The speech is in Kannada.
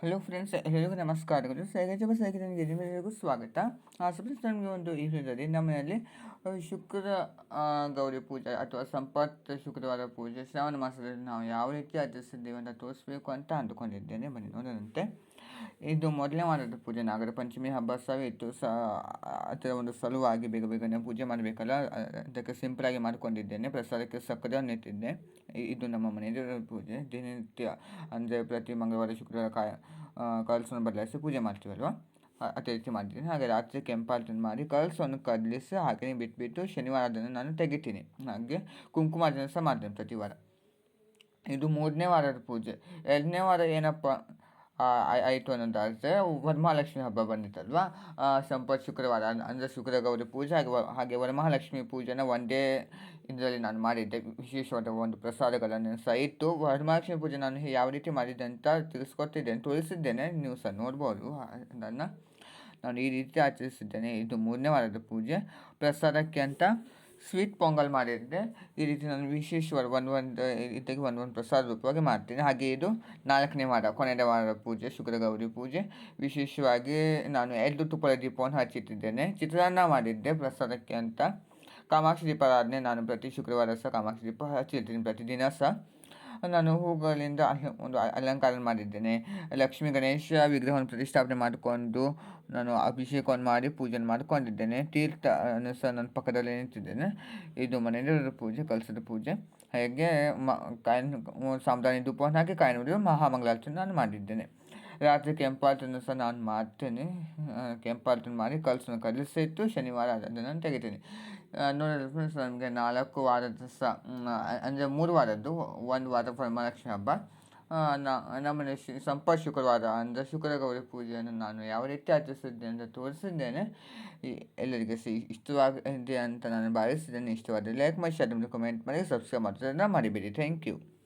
ಫ್ರೆಂಡ್ಸ್ ಎಲ್ಲರಿಗೂ ನಮಸ್ಕಾರಗಳು. ಸೈಗಜಬ ಸೈಕಲ್ ಎಲ್ಲರಿಗೂ ಸ್ವಾಗತ. ಫ್ರೆಂಡ್ಸ್ ನಮಗೆ ಒಂದು ವಿಡಿಯೋದಲ್ಲಿ ನಮ್ಮನೆಯಲ್ಲಿ ಶುಕ್ರ ಗೌರಿ ಪೂಜೆ ಅಥವಾ ಸಂಪತ್ ಶುಕ್ರವಾರ ಪೂಜೆ, ಶ್ರಾವಣ ಮಾಸದಲ್ಲಿ ನಾವು ಯಾವ ರೀತಿ ಆಚರಿಸಿದ್ದೇವೆ ಅಂತ ತೋರಿಸ್ಬೇಕು ಅಂತ ಅಂದುಕೊಂಡಿದ್ದೇನೆ. ಬನ್ನಿ, ನೋಡೋಣಂತೆ. ಇದು ಮೊದಲನೇ ವಾರದ ಪೂಜೆ. ನಾಗರ ಪಂಚಮಿ ಹಬ್ಬ ಸಹ ಇತ್ತು. ಸ, ಅದರ ಒಂದು ಸಲುವಾಗಿ ಬೇಗ ಬೇಗನೆ ಪೂಜೆ ಮಾಡಬೇಕಲ್ಲ? ಅದಕ್ಕೆ ಸಿಂಪಲಾಗಿ ಮಾಡಿಕೊಂಡಿದ್ದೇನೆ. ಪ್ರಸಾದಕ್ಕೆ ಸಕ್ಕರೆ ನೆತ್ತಿದ್ದೆ ಇದು ನಮ್ಮ ಮನೆಯಲ್ಲಿರೋ ಪೂಜೆ. ದಿನನಿತ್ಯ, ಅಂದರೆ ಪ್ರತಿ ಮಂಗಳವಾರ, ಶುಕ್ರವಾರ ಕಾಯ ಕಳಸವನ್ನು ಬದಲಾಯಿಸಿ ಪೂಜೆ ಮಾಡ್ತೀವಲ್ವ ಅದೇ ರೀತಿ ಮಾಡ್ತೀನಿ ಹಾಗೆ ರಾತ್ರಿ ಕೆಂಪಾರ್ಜನೆ ಮಾಡಿ ಕಳಸವನ್ನು ಕದಲಿಸಿ ಹಾಗೆ ಬಿಟ್ಬಿಟ್ಟು ಶನಿವಾರ ಅದನ್ನು ನಾನು ತೆಗಿತೀನಿ. ಹಾಗೆ ಕುಂಕುಮಾರ್ಜನೆ ಸಹ ಮಾಡ್ತೇನೆ ಪ್ರತಿ ವಾರ. ಇದು ಮೂರನೇ ವಾರದ ಪೂಜೆ. ಎರಡನೇ ವಾರ ಏನಪ್ಪ ಆಯಿತು ಅನ್ನೋದಾದರೆ ವರಮಹಾಲಕ್ಷ್ಮಿ ಹಬ್ಬ ಬಂದಿತ್ತಲ್ವಾ? ಸಂಪತ್ ಶುಕ್ರವಾರ ಅಂದರೆ ಶುಕ್ರ ಗೌರಿ ಪೂಜೆ ಹಾಗೆ ಹಾಗೆ ವರಮಹಾಲಕ್ಷ್ಮಿ ಪೂಜೆನ ಒಂದೇ ಇದರಲ್ಲಿ ನಾನು ಮಾಡಿದ್ದೆ. ವಿಶೇಷವಾದ ಒಂದು ಪ್ರಸಾದಗಳನ್ನು ಸಹ ಇತ್ತು. ವರಮಹಾಲಕ್ಷ್ಮಿ ಪೂಜೆ ನಾನು ಯಾವ ರೀತಿ ಮಾಡಿದ್ದೆ ಅಂತ ತಿಳಿಸ್ಕೊಟ್ಟಿದ್ದೇನೆ ತೋರಿಸಿದ್ದೇನೆ. ನೀವು ಸಹ ನೋಡ್ಬೋದು. ಅದನ್ನು ನಾನು ಈ ರೀತಿ ಆಚರಿಸಿದ್ದೇನೆ. ಇದು ಮೂರನೇ ವಾರದ ಪೂಜೆ. ಪ್ರಸಾದಕ್ಕೆ ಅಂತ ಸ್ವೀಟ್ ಪೊಂಗಲ್ ಮಾಡಿದ್ದೆ ಈ ರೀತಿ ನಾನು ವಿಶೇಷವಾಗಿ ಒಂದು ಒಂದು, ಇದಕ್ಕೆ ಒಂದು ಒಂದು ಪ್ರಸಾದ ರೂಪವಾಗಿ ಮಾಡ್ತೀನಿ. ಹಾಗೆ ಇದು ನಾಲ್ಕನೇ ವಾರ, ಕೊನೆಯ ವಾರ ಪೂಜೆ, ಶುಕ್ರಗೌರಿ ಪೂಜೆ. ವಿಶೇಷವಾಗಿ ನಾನು ಎರಡು ತುಪ್ಪಳ ದೀಪವನ್ನು ಹಚ್ಚಿಟ್ಟಿದ್ದೇನೆ. ಚಿತ್ರಾನ್ನ ಮಾಡಿದ್ದೆ ಪ್ರಸಾದಕ್ಕೆ ಅಂತ. ಕಾಮಾಕ್ಷಿ ದೀಪಾರಾಧನೆ ನಾನು ಪ್ರತಿ ಶುಕ್ರವಾರ ಸಹ ಕಾಮಾಕ್ಷಿ ದೀಪ ಹಚ್ಚಿರ್ತೀನಿ ಪ್ರತಿದಿನ ಸಹ. ನಾನು ಹೂಗಳಿಂದ ಒಂದು ಅಲಂಕಾರ ಮಾಡಿದ್ದೇನೆ. ಲಕ್ಷ್ಮೀ ಗಣೇಶ ವಿಗ್ರಹವನ್ನು ಪ್ರತಿಷ್ಠಾಪನೆ ಮಾಡಿಕೊಂಡು ನಾನು ಅಭಿಷೇಕವನ್ನು ಮಾಡಿ ಪೂಜೆ ಮಾಡಿಕೊಂಡಿದ್ದೇನೆ. ತೀರ್ಥ ಸಹ ನನ್ನ ಪಕ್ಕದಲ್ಲಿ ನಿಂತಿದ್ದೇನೆ. ಇದು ಮನೆಯಲ್ಲಿ ಪೂಜೆ, ಕಲಸದ ಪೂಜೆ. ಹಾಗೆ ಮ ಕಾಯಿನ ಸಾಂಬ್ರಾಣಿ ಧೂಪವನ್ನು ಹಾಕಿ ಕಾಯಿನ ಹೊಡೆದು ಮಹಾಮಂಗಳಾರತಿ ನಾನು ಮಾಡಿದ್ದೇನೆ. ರಾತ್ರಿ ಕೆಂಪಾರ್ತನ್ನು ಸಹ ನಾನು ಮಾಡ್ತೇನೆ. ಆ, ಕೆಂಪಾರ್ತನ ಮಾಡಿ ಕಲಸನ್ನು ಕಲಿಸಿಟ್ಟು ಶನಿವಾರ ಅದನ್ನು ನಾನು ತೆಗಿತೀನಿ. ನೋಡಿದ್ರೆ ಫ್ರೆಂಡ್ಸ್ ನನಗೆ ನಾಲ್ಕು ವಾರದ ಸಹ ಅಂದರೆ ಮೂರು ವಾರದ್ದು. ಒಂದು ವಾರ ವರಮಹಾಲಕ್ಷ್ಮಿ ಹಬ್ಬ. ನಾ ನಮ್ಮನೆ ಸಂಪ ಶುಕ್ರವಾರ ಅಂದರೆ ಶುಕ್ರ ಗೌರಿ ಪೂಜೆಯನ್ನು ನಾನು ಯಾವ ರೀತಿ ಆಚರಿಸಿದ್ದೇನೆ ಅಂತ ತೋರಿಸಿದ್ದೇನೆ. ಎಲ್ಲರಿಗೆ ಸಿ ಇಷ್ಟವಾಗಿದೆ ಅಂತ ನಾನು ಭಾವಿಸಿದ್ದೇನೆ. ಇಷ್ಟವಾದರೆ ಲೈಕ್ ಮಾಡಿ ಶೇರ್ ಮಾಡಿ ಕಮೆಂಟ್ ಮಾಡಿ ಸಬ್ಸ್ಕ್ರೈಬ್ ಮಾಡೋದನ್ನು ಮಾಡಿಬಿಡಿ ಥ್ಯಾಂಕ್ ಯು